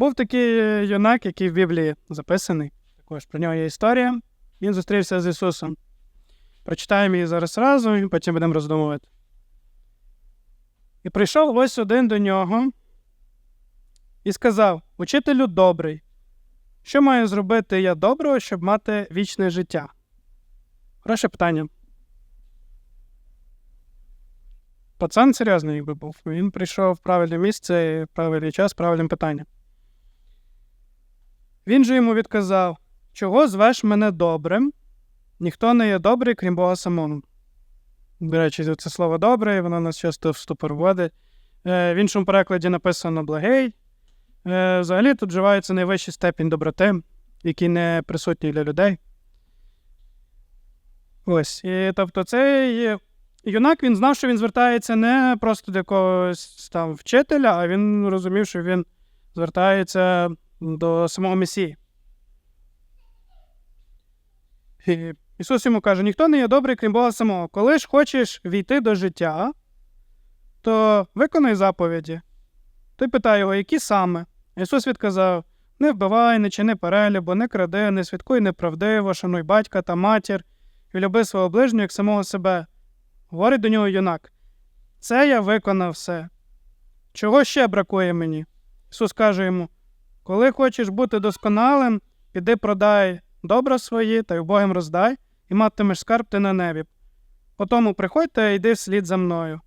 Був такий юнак, який в Біблії записаний. Також про нього є історія. Він зустрівся з Ісусом. Прочитаємо її зараз разом і потім будемо роздумувати. І прийшов ось один до нього і сказав: Учителю добрий, що маю зробити я доброго, щоб мати вічне життя? Хороше питання. Пацан серйозний якби був. Він прийшов в правильне місце, в правильний час, правильним питанням. Він же йому відказав: Чого звеш мене добрим? Ніхто не є добрий, крім Бога самого. До речі, це слово добре, воно нас часто в ступор вводить. Е, В іншому перекладі написано благий. Е, Взагалі тут вживається найвищий степінь доброти, який не присутній для людей. Ось. І, тобто, цей юнак він знав, що він звертається не просто до якогось там вчителя, а він розумів, що він звертається до самого Месії. І Ісус йому каже: ніхто не є добрий, крім Бога самого. Коли ж хочеш війти до життя, то виконай заповіді. Той питає його, які саме? Ісус відказав: не вбивай, не чини перелюбу, не кради, не свідкуй неправдиво, шануй батька та матір, і люби свого ближнього як самого себе. Говорить до нього юнак. Це я виконав все. Чого ще бракує мені? Ісус каже йому: коли хочеш бути досконалим, піди продай добра свої та й убогим роздай, і матимеш скарб ти на небі. Потому приходь та йди вслід за мною.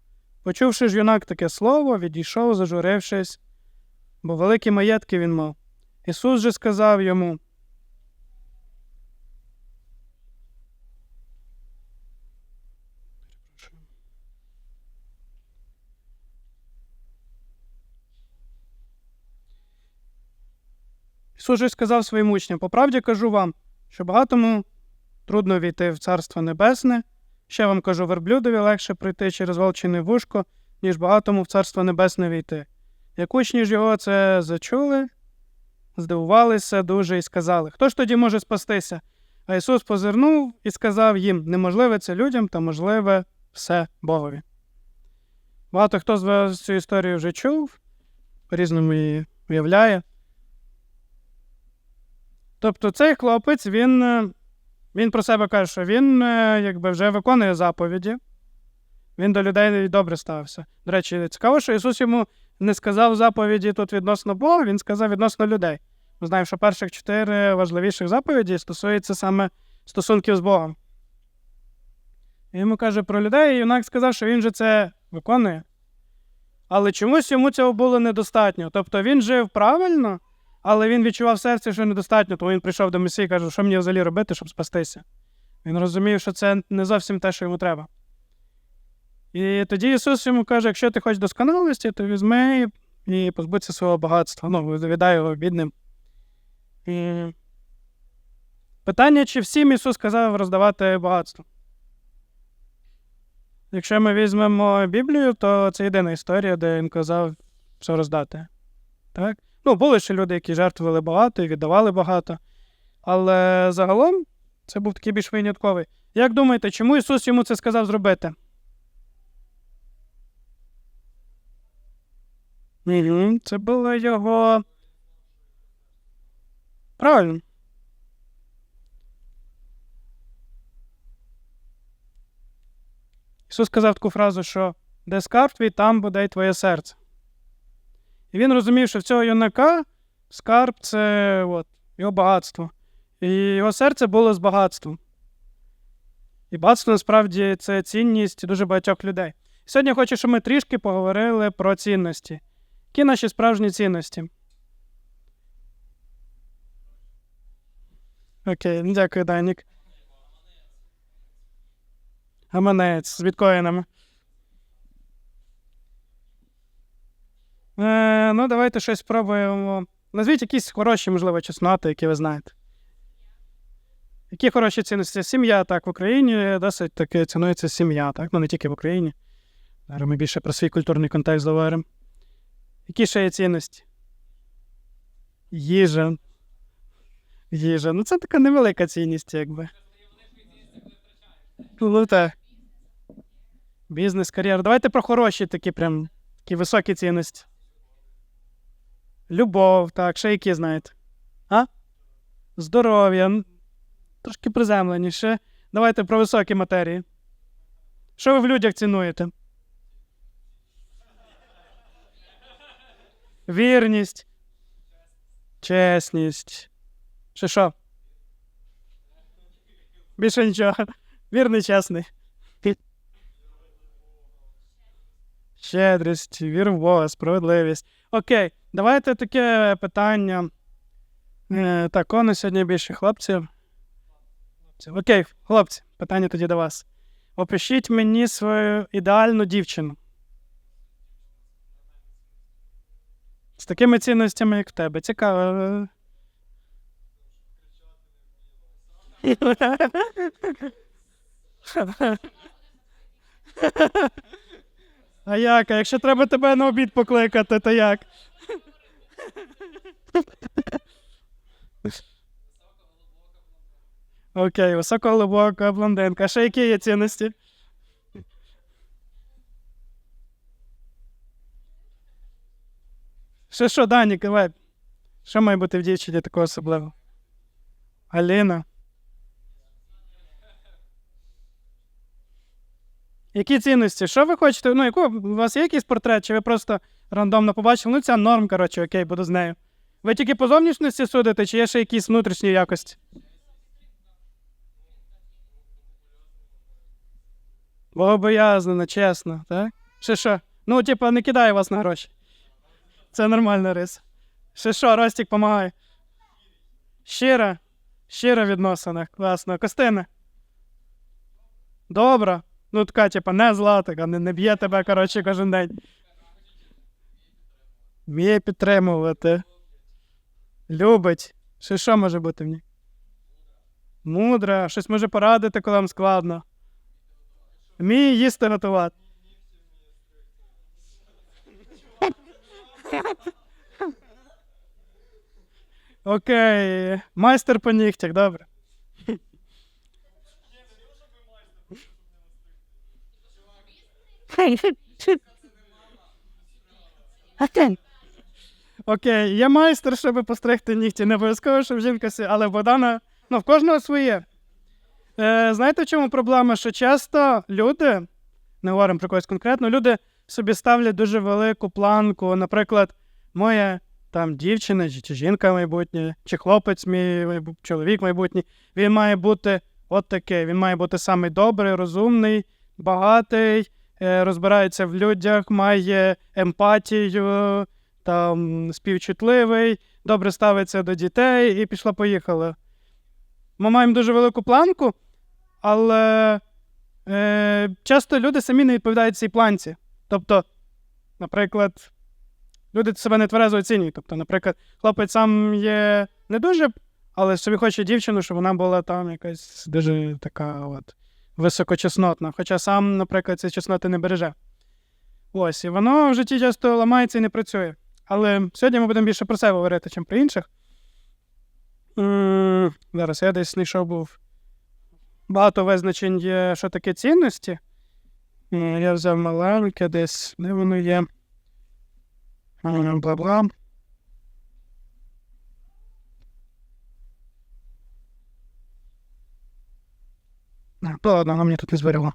Почувши ж юнак таке слово, відійшов, зажурившись, бо великі маєтки він мав. Ісус же сказав йому. Ісус сказав своїм учням: по правді кажу вам, що багатому трудно війти в Царство Небесне. Ще вам кажу, верблюдові легше пройти через волчине вушко, ніж багатому в Царство Небесне війти. Як учні ж його це зачули, здивувалися дуже і сказали: Хто ж тоді може спастися? А Ісус позирнув і сказав їм: неможливе це людям, та можливе все Богові. Багато хто з вас цю історію вже чув, по-різному її уявляє. Тобто цей хлопець, він, е, він про себе каже, що він е, якби вже виконує заповіді, він до людей добре ставився. До речі, цікаво, що Ісус йому не сказав заповіді тут відносно Бога, він сказав відносно людей. Ми знаємо, що перших чотири важливіших заповіді стосуються саме стосунків з Богом. І йому каже про людей, і юнак сказав, що він же це виконує. Але чомусь йому цього було недостатньо. Тобто він жив правильно, але він відчував в серці, що недостатньо, тому він прийшов до Месії і каже, що мені взагалі робити, щоб спастися. Він розумів, що це не зовсім те, що йому треба. І тоді Ісус йому каже: якщо ти хочеш досконалості, то візьми і позбудься свого багатства. Ну, віддай його бідним. І... Питання, чи всім Ісус сказав роздавати багатство? Якщо ми візьмемо Біблію, то це єдина історія, де він казав все роздати. Так? Ну, були ще люди, які жертвували багато і віддавали багато. Але загалом це був такий більш винятковий. Як думаєте, чому Ісус йому це сказав зробити? Це було його. Правильно. Ісус сказав таку фразу, що де скарб твій, там буде й твоє серце. І він розумів, що в цього юнака скарб це от, його багатство. І його серце було з багатством. І багатство насправді це цінність дуже багатьох людей. Сьогодні я хочу, щоб ми трішки поговорили про цінності. Які наші справжні цінності? Окей, дякую, Данік. Гаманець з біткоїнами. Е, ну, давайте щось спробуємо. Назвіть якісь хороші, можливо, чесноти, які ви знаєте. Які хороші цінності? Сім'я, так, в Україні досить таки цінується сім'я, так? Ну, не тільки в Україні. Зараз ми більше про свій культурний контекст говоримо. Які ще є цінності? Їжа. Їжа. Ну, це така невелика цінність, якби. Ну, так. Бізнес, кар'єра. Давайте про хороші такі прям такі високі цінності. Любов, так, ще які знаєте? А? Здоров'я. Трошки приземленіше. Давайте про високі матерії. Що ви в людях цінуєте? Вірність. Чесність. Ще що? Більше нічого. Вірний, чесний. Щедрість, вір в Бога, справедливість. Окей, давайте таке питання. Е, так, о, на сьогодні більше. Хлопців. Окей, хлопці, питання тоді до вас. Опишіть мені свою ідеальну дівчину. З такими цінностями, як в тебе. Цікаво. А як? А якщо треба тебе на обід покликати, то як? Окей, високоглибока блондинка. Ще які є цінності? Ще що, Дані, давай. Що має бути в дівчині такого особливого? Аліна. Які цінності? Що ви хочете? Ну, яку? У вас є якийсь портрет, чи ви просто рандомно побачили? Ну, ця норм, коротше, окей, буду з нею. Ви тільки по зовнішності судите, чи є ще якісь внутрішні якості? Богобоязнена, чесно, так? Ще що? Ну, типа, не кидаю вас на гроші. Це нормальна рис. Ще що, Ростік помагає. Щира. Щира відносина. Класно. Костина. Добра. Ну, така, типа, не зла, така, не, не б'є тебе, коротше, кожен день. Вміє підтримувати. Любить. Ще що може бути в ній? Мудра, щось може порадити, коли вам складно. Вміє їсти готувати. Окей. Майстер по нігтях, добре. Окей, є майстер, щоб постригти нігті. Не обов'язково, щоб жінка сі, але Богдана, ну, в кожного своє. Е, знаєте, в чому проблема? Що часто люди, не говоримо про когось конкретно, люди собі ставлять дуже велику планку. Наприклад, моя там дівчина, чи, жінка майбутня, чи хлопець, мій чоловік майбутній, він має бути от такий. Він має бути самий добрий, розумний, багатий, розбирається в людях, має емпатію, там співчутливий, добре ставиться до дітей і пішла-поїхала. Ми маємо дуже велику планку, але е, часто люди самі не відповідають цій планці. Тобто, наприклад, люди себе не тверезо оцінюють. Тобто, наприклад, хлопець сам є не дуже, але собі хоче дівчину, щоб вона була там якась дуже така от високочеснотна. Хоча сам, наприклад, ці чесноти не береже. Ось, і воно в житті часто ламається і не працює. Але сьогодні ми будемо більше про себе говорити, ніж про інших. Зараз я десь знайшов був. Багато визначень є, що таке цінності. Я взяв маленьке десь, де воно є. Бла-бла. А, Ну ладно, воно мені тут не зберегло.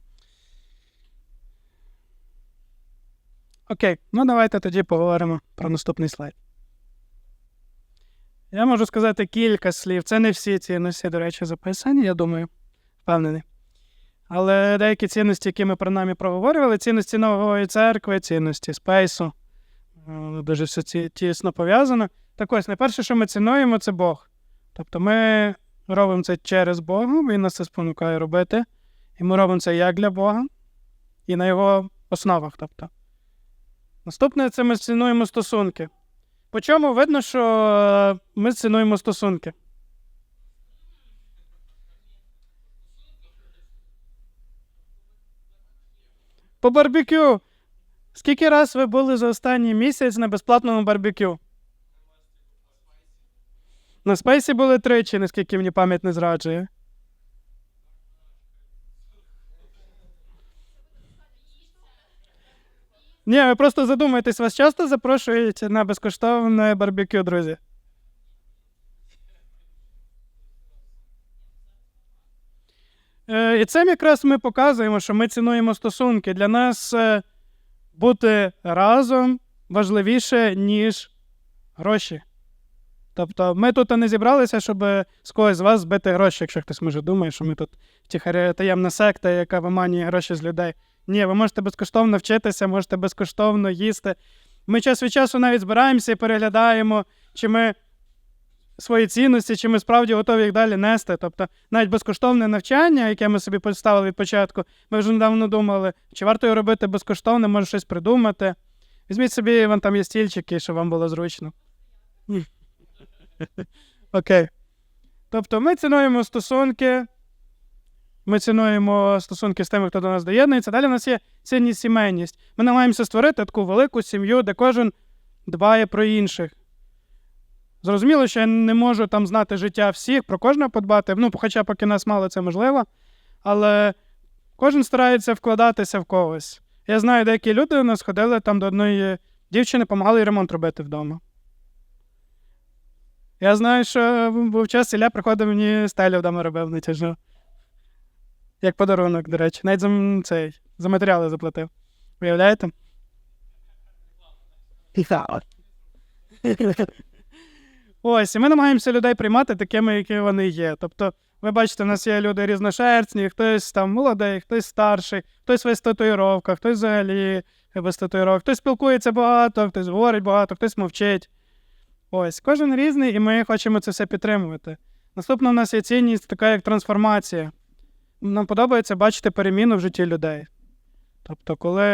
Окей, ну давайте тоді поговоримо про наступний слайд. Я можу сказати кілька слів. Це не всі цінності, до речі, записані, я думаю, впевнений. Але деякі цінності, які ми принаймні проговорювали, цінності нової церкви, цінності спейсу, е, дуже все тісно пов'язано. Так ось, найперше, що ми цінуємо, це Бог. Тобто ми робимо це через Бога, Він нас це спонукає робити. І ми робимо це як для Бога, і на його основах. Тобто. Наступне це ми цінуємо стосунки. По чому видно, що е, ми цінуємо стосунки? По барбекю. Скільки раз ви були за останній місяць на безплатному барбекю? На спейсі були тричі, наскільки мені пам'ять не зраджує. Ні, ви просто задумайтесь, вас часто запрошують на безкоштовне барбекю, друзі. Е, І цим якраз ми показуємо, що ми цінуємо стосунки. Для нас е, бути разом важливіше, ніж гроші. Тобто ми тут не зібралися, щоб з когось з вас збити гроші, якщо хтось може думає, що ми тут тихаря таємна секта, яка виманює гроші з людей. Ні, ви можете безкоштовно вчитися, можете безкоштовно їсти. Ми час від часу навіть збираємося і переглядаємо, чи ми свої цінності, чи ми справді готові їх далі нести. Тобто, навіть безкоштовне навчання, яке ми собі поставили від початку, ми вже недавно думали, чи варто його робити безкоштовне, може щось придумати. Візьміть собі, вон там є стільчики, щоб вам було зручно. Окей. Тобто ми цінуємо стосунки, ми цінуємо стосунки з тими, хто до нас доєднується. Далі у нас є цінність сімейність. Ми намагаємося створити таку велику сім'ю, де кожен дбає про інших. Зрозуміло, що я не можу там знати життя всіх, про кожного подбати, ну, хоча поки нас мало це можливо, але кожен старається вкладатися в когось. Я знаю, деякі люди у нас ходили там до одної дівчини, допомагали ремонт робити вдома. Я знаю, що був час, Ілля приходив мені стелю вдома робив натяжну. Як подарунок, до речі. Навіть за, цей, за матеріали заплатив. Уявляєте? Ось, і ми намагаємося людей приймати такими, які вони є. Тобто, ви бачите, у нас є люди різношерстні, хтось там молодий, хтось старший, хтось весь в татуїровках, хтось взагалі без татуїровок, хтось спілкується багато, хтось говорить багато, хтось мовчить. Ось, кожен різний, і ми хочемо це все підтримувати. Наступна в нас є цінність, така як трансформація. Нам подобається бачити переміну в житті людей. Тобто, коли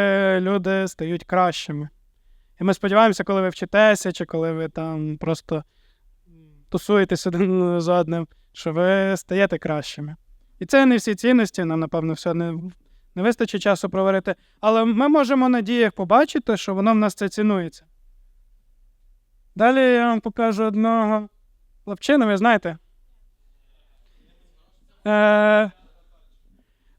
люди стають кращими. І ми сподіваємося, коли ви вчитеся, чи коли ви там просто тусуєтесь один з одним, що ви стаєте кращими. І це не всі цінності, нам, напевно, все не, не вистачить часу проварити. Але ми можемо на діях побачити, що воно в нас це цінується. Далі я вам покажу одного хлопчину, ви знаєте. Е,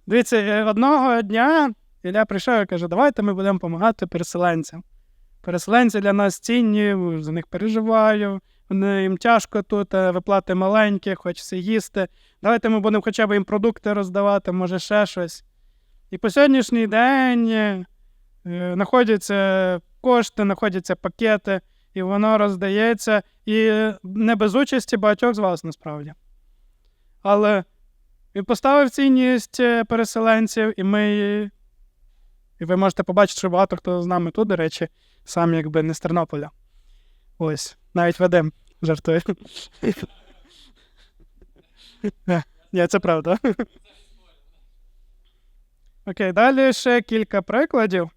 дивіться, е, одного дня Ілля прийшов і каже, давайте ми будемо допомагати переселенцям. Переселенці для нас цінні, за них переживаю, їм тяжко тут, е, виплати маленькі, хочеться їсти. Давайте ми будемо хоча б їм продукти роздавати, може ще щось. І по сьогоднішній день е, знаходяться кошти, знаходяться пакети, і воно роздається, і не без участі багатьох з вас насправді. Але він поставив цінність е, переселенців, і ми. І ви можете побачити, що багато хто з нами тут, до речі, сам якби не з Тернополя. Ось, навіть Вадим жартує. Е, Ні, це правда. Окей, далі ще кілька прикладів.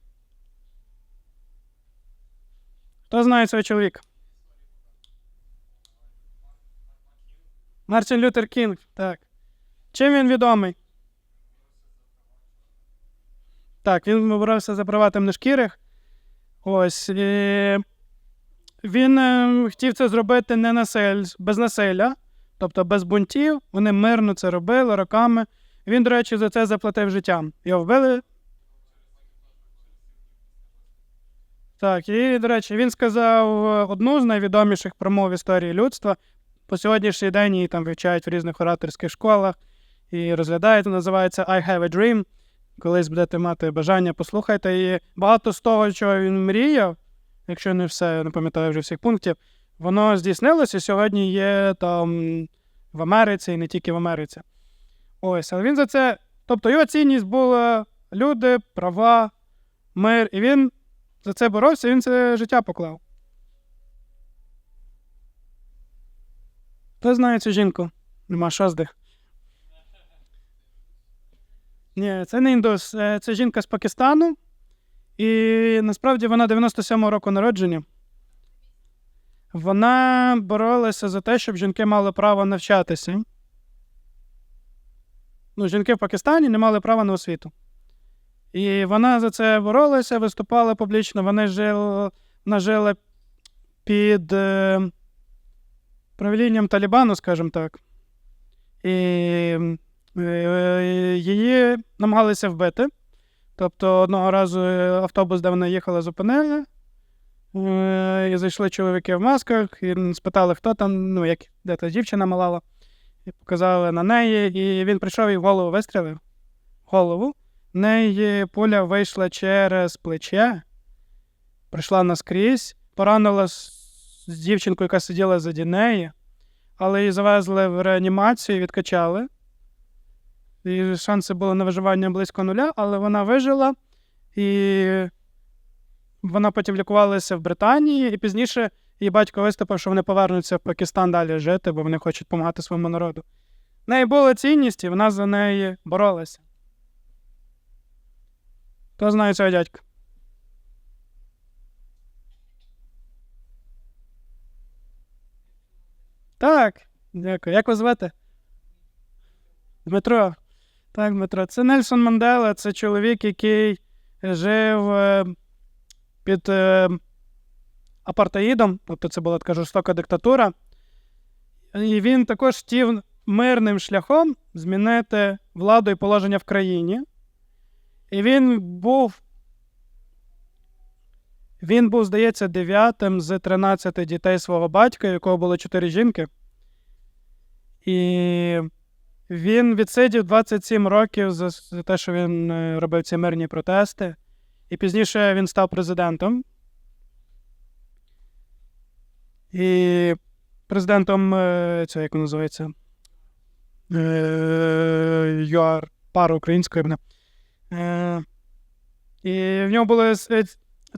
Хто знає цього чоловіка? Мартін Лютер Кінг, так. Чим він відомий? Так, він боровся за права темношкірих. Ось. І він е, хотів це зробити не насиль, без насилля, тобто без бунтів. Вони мирно це робили роками. Він, до речі, за це заплатив життям. Його вбили. Так, і, до речі, він сказав е, одну з найвідоміших промов історії людства. По сьогоднішній день її там вивчають в різних ораторських школах і розглядають. Називається I have a dream. Колись будете мати бажання, послухайте. І багато з того, чого він мріяв, якщо не все, не пам'ятаю вже всіх пунктів, воно здійснилося сьогодні є там в Америці і не тільки в Америці. Ось, але він за це. Тобто його цінність була люди, права, мир, і він за це боровся, він це життя поклав. Хто знає цю жінку? Нема шазди. Ні, це не індус, е, це жінка з Пакистану. І насправді вона 97-го року народження. Вона боролася за те, щоб жінки мали право навчатися. Ну, жінки в Пакистані не мали права на освіту. І вона за це боролася, виступала публічно. Вона жила під е, правлінням Талібану, скажімо так. І е, її намагалися вбити, Тобто одного разу е, автобус, де вони їхали, зупинили. І зайшли чоловіки в масках, і спитали, хто там, ну, як де та дівчина малала. І показали на неї, і він прийшов і в голову вистрілив. Голову. В неї пуля вийшла через плече, прийшла наскрізь, поранила з, дівчинкою, яка сиділа заді неї, але її завезли в реанімацію, відкачали. І шанси були на виживання близько нуля, але вона вижила. І вона потім лікувалася в Британії, і пізніше її батько виступив, що вони повернуться в Пакистан далі жити, бо вони хочуть допомагати своєму народу. В неї була цінність, і вона за неї боролася. Хто знає цього дядька? Так, дякую. Як вас звати? Дмитро. Так, Дмитро. Це Нельсон Мандела, це чоловік, який жив е, під е, апартеїдом, тобто це була така жорстока диктатура. І він також хотів мирним шляхом змінити владу і положення в країні. І він був, він був, здається, дев'ятим з 13 дітей свого батька, якого було чотири жінки. І він відсидів 27 років за, те, що він е, робив ці мирні протести. І пізніше він став президентом. І президентом е, цього, як воно називається? Е, ЮАР, пара української. Е, і в нього були е,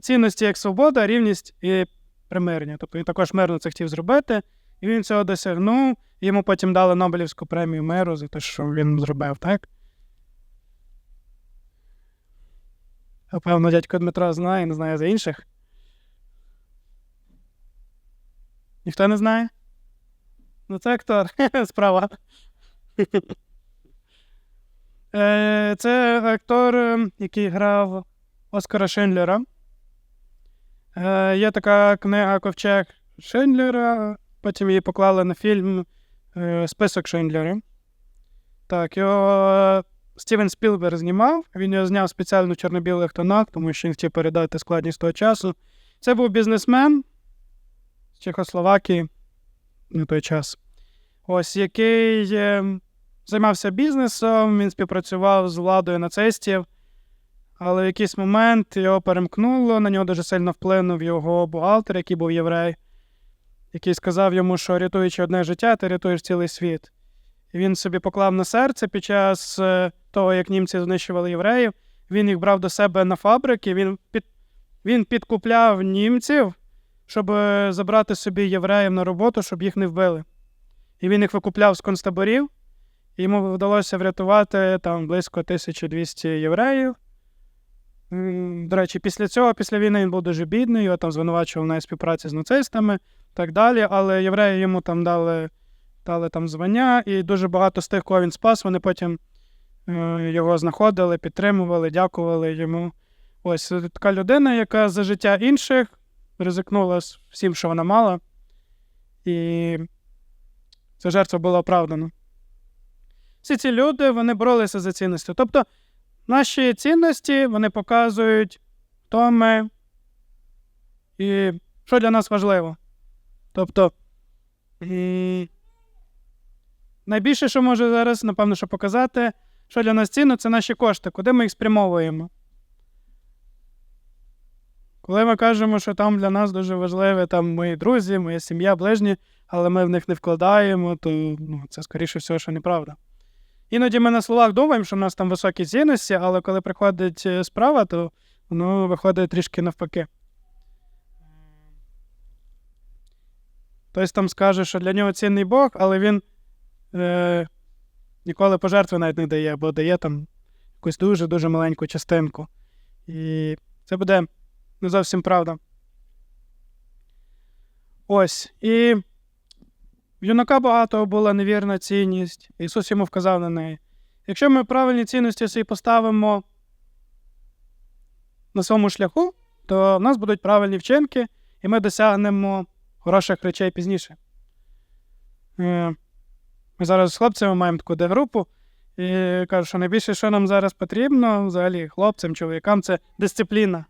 цінності як свобода, рівність і примирення. Тобто він також мирно це хотів зробити, і він цього досягнув. Йому потім дали Нобелівську премію миру за те, що він зробив, так? Певно, дядько Дмитро знає, не знає за інших. Ніхто не знає? Ну, це актор. Справа. Е, Це актор, е, який грав Оскара Шиндлера. Е, Є така книга Ковчег Шиндлера. Потім її поклали на фільм е, Список Шиндлера. Так, його Стівен Спілберг знімав. Він його зняв спеціально чорно-білих тонах, тому що він хотів передати складність того часу. Це був бізнесмен з Чехословакії на той час. Ось який е, займався бізнесом, він співпрацював з владою нацистів, але в якийсь момент його перемкнуло, на нього дуже сильно вплинув його бухгалтер, який був єврей, який сказав йому, що рятуючи одне життя, ти рятуєш цілий світ. І він собі поклав на серце під час е, того, як німці знищували євреїв. Він їх брав до себе на фабрики, він, під, він підкупляв німців, щоб е, забрати собі євреїв на роботу, щоб їх не вбили. І він їх викупляв з концтаборів, йому вдалося врятувати там близько 1200 євреїв. До речі, після цього, після війни він був дуже бідний, його там звинувачував на співпраці з нацистами так далі. Але євреї йому там дали, дали там звання, і дуже багато з тих, кого він спас, вони потім е, його знаходили, підтримували, дякували йому. Ось така людина, яка за життя інших ризикнула всім, що вона мала. І ця жертва була оправдана. Всі ці люди вони боролися за цінності. Тобто, наші цінності вони показують, хто ми і що для нас важливо. Тобто, і... найбільше, що може зараз, напевно, що показати, що для нас цінно, це наші кошти, куди ми їх спрямовуємо. Коли ми кажемо, що там для нас дуже важливі там мої друзі, моя сім'я, ближні, але ми в них не вкладаємо, то ну, це скоріше всього, що неправда. Іноді ми на словах думаємо, що в нас там високі цінності, але коли приходить е, справа, то воно виходить трішки навпаки. Хтось там скаже, що для нього цінний Бог, але він е, ніколи пожертви навіть не дає, бо дає там якусь дуже-дуже маленьку частинку. І це буде не зовсім правда. Ось. І в юнака багато була невірна цінність. Ісус йому вказав на неї. Якщо ми правильні цінності собі поставимо на своєму шляху, то в нас будуть правильні вчинки, і ми досягнемо хороших речей пізніше. Е, Ми зараз з хлопцями маємо таку де групу, І кажу, що найбільше, що нам зараз потрібно, взагалі, хлопцям, чоловікам, це дисципліна.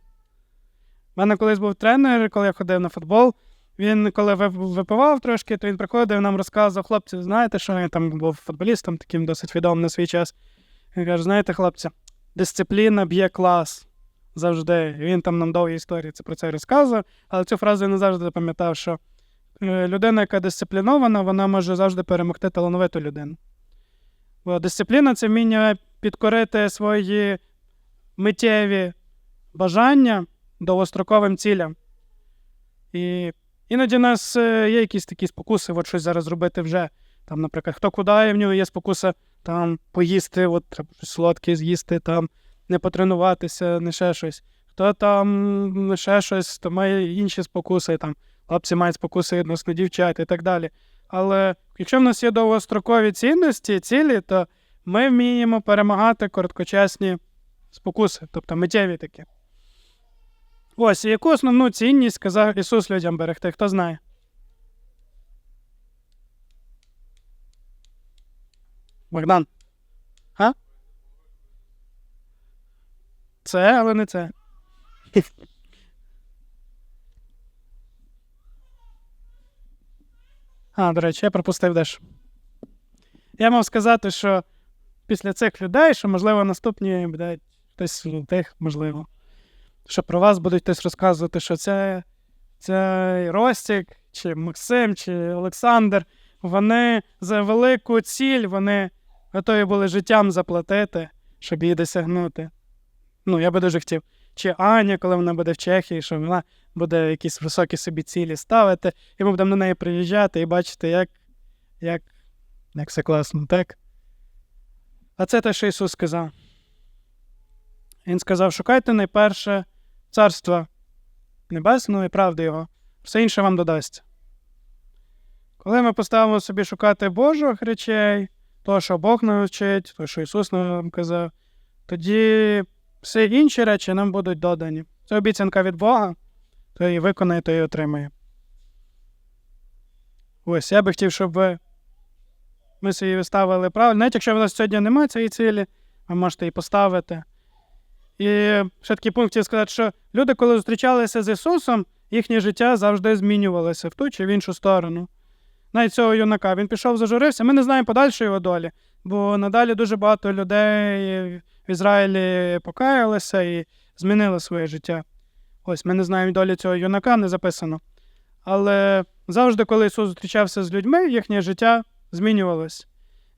У мене колись був тренер, коли я ходив на футбол. Він, коли випивав трошки, то він приходив нам розказував, хлопці, знаєте, що він там був футболістом, таким досить відомим на свій час. Він каже: знаєте, хлопці, дисципліна б'є клас завжди. Він там нам довгі історії це про це розказував, але цю фразу я не завжди запам'ятав, що е, людина, яка дисциплінована, вона може завжди перемогти талановиту людину. Бо дисципліна це вміння підкорити свої миттєві бажання довгостроковим цілям. І іноді в нас е, є якісь такі спокуси, от щось зараз зробити вже. Там, наприклад, хто куди, в нього є спокуса там поїсти, от треба щось солодке з'їсти, там не потренуватися, не ще щось. Хто там не ще щось, то має інші спокуси, там хлопці мають спокуси відносно дівчат і так далі. Але якщо в нас є довгострокові цінності, цілі, то ми вміємо перемагати короткочасні спокуси, тобто миттєві такі. Ось, яку основну цінність сказав Ісус людям берегти, хто знає? Богдан. А? Це, але не це. А, до речі, я пропустив дещо. Я мав сказати, що після цих людей, що, можливо, наступні буде хтось тих, можливо, що про вас будуть хтось розказувати, що це, це Ростік, чи Максим, чи Олександр. Вони за велику ціль, вони готові були життям заплатити, щоб її досягнути. Ну, я би дуже хотів. Чи Аня, коли вона буде в Чехії, що вона буде якісь високі собі цілі ставити, і ми будемо на неї приїжджати і бачити, як, як, як все класно, так? А це те, що Ісус сказав. Він сказав: шукайте найперше царства небесного і правди Його, все інше вам додасться. Коли ми поставимо собі шукати Божих речей, то, що Бог навчить, то, що Ісус нам казав, тоді всі інші речі нам будуть додані. Це обіцянка від Бога, то її виконає, то її отримає. Ось, я би хотів, щоб ви ми собі виставили правильно. Навіть якщо в нас сьогодні немає цієї цілі, ви можете її поставити. І ще такий пункт хотів сказати, що люди, коли зустрічалися з Ісусом, їхнє життя завжди змінювалося в ту чи в іншу сторону. Навіть цього юнака. Він пішов, зажурився. Ми не знаємо подальшої його долі, бо надалі дуже багато людей в Ізраїлі покаялися і змінили своє життя. Ось ми не знаємо долі цього юнака, не записано. Але завжди, коли Ісус зустрічався з людьми, їхнє життя змінювалось.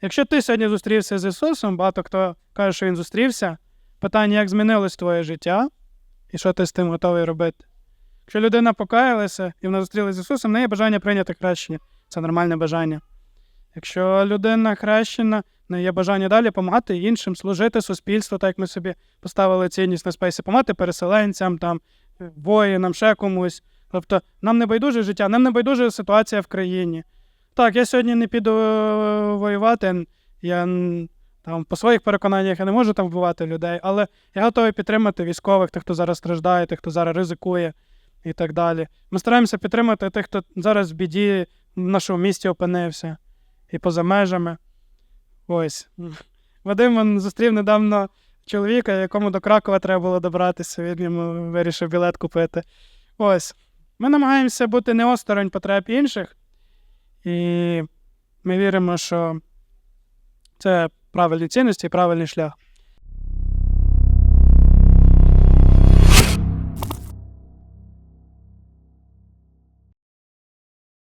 Якщо ти сьогодні зустрівся з Ісусом, багато хто каже, що Він зустрівся, питання, як змінилось твоє життя, і що ти з тим готовий робити. Якщо людина покаялася і вона зустрілася з Ісусом, в неї бажання прийняти хрещення. Це нормальне бажання. Якщо людина хрещена, в неї є бажання далі допомагати іншим, служити суспільству, так як ми собі поставили цінність на спейсі, допомагати переселенцям, там, воїнам, ще комусь. Тобто нам не байдуже життя, нам не байдуже ситуація в країні. Так, я сьогодні не піду е, воювати, я там по своїх переконаннях я не можу там вбивати людей, але я готовий підтримати військових, тих, хто зараз страждає, тих, хто зараз ризикує і так далі. Ми стараємося підтримати тих, хто зараз в біді в нашому місті опинився і поза межами. Ось. Вадим зустрів недавно чоловіка, якому до Кракова треба було добратися, він йому вирішив білет купити. Ось. Ми намагаємося бути не осторонь потреб інших, і ми віримо, що це правильні цінності і правильний шлях.